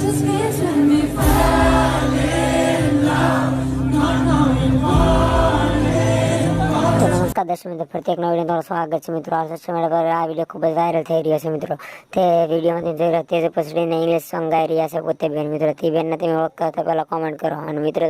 Just નમસ્કાર દર્શક મિત્રો પ્રત્યેક નવો વીડિયો તમારું સ્વાગત છે મિત્રો. આ સોશિયલ મીડિયા પર આ વીડિયો ખૂબ જ વાયરલ થઈ રહ્યો છે મિત્રો. તે વિડીયોમાંથી જોઈ રહ્યા તેજ પસડીને ઇંગ્લિશ સોંગ ગાઈ રહ્યા છે પોતે બેન મિત્રો, તે બેનને તમે ઓળખતા તો પહેલાં કોમેન્ટ કરો. અને મિત્રો,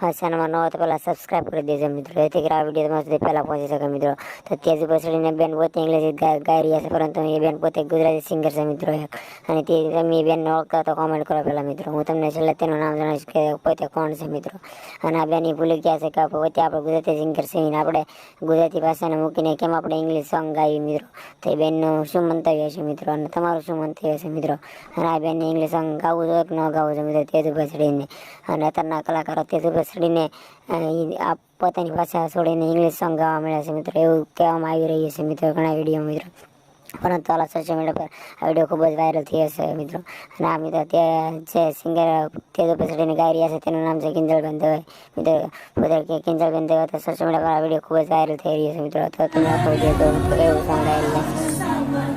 તો ચેનલમાં ન તો પહેલાં સબસ્ક્રાઈબ કરી દેજો મિત્રો. જેથી કરી આ વીડિયો તમારા સુધી પહેલાં પહોંચી શકે મિત્રો. તો તેજ પસડીને બેન પોતે ઇંગ્લિશ ગાઈ રહ્યા છે, પરંતુ એ બેન પોતે ગુજરાતી સિંગર છે મિત્રો એક. અને તે તમે એ બેનને ઓળખતા તો કોમેન્ટ કરો પહેલાં મિત્રો. હું તમને છેલ્લે તેનું નામ જણાવીશ કે પોતે કોણ છે મિત્રો. અને આ બેન એ ભૂલી ગયા છે કે પોતે આપણે ગુજરાતી સિંગર છે. આપણે ગુજરાતી ભાષાને મૂકીને કેમ આપણે ઇંગ્લિશ સોંગ ગાવી મિત્રો? તો એ બેનનું શું મંતવ્ય છે મિત્રો? અને તમારું શું મંતવ્ય છે મિત્રો? અને આ બેનને ઇંગ્લિશ સોંગ ગાવું જોઈએ કે ન ગાવું જોઈએ મિત્રો? તેજ ઉપર ચડીને અને અત્યારના કલાકારો તેજ ઉપર ચડીને આ પોતાની ભાષા છોડીને ઇંગ્લિશ સોંગ ગાવા મળ્યા છે મિત્રો. એવું કહેવામાં આવી રહ્યું છે મિત્રો ઘણા વીડિયો મિત્રો. પરંતુ આલા સોશિયલ મીડિયા પર આ વિડીયો ખૂબ જ વાયરલ થયો છે મિત્રો અને આ મિત્રો તે જે સિંગર તે પછડીને ગાઈ રહ્યા છે તેનું નામ છે કિંજલબેન દવે મિત્રો બધા કે કિંજલબેન દવે તો સોશિયલ મીડિયા પર આ વિડીયો ખૂબ જ વાયરલ થઈ રહ્યો છે મિત્રો તો તમે આખો વિડીયો જો મિત્રો એવું સોંગ ગાઈ રહ્યા છે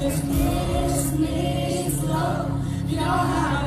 just kiss me slow. Your heart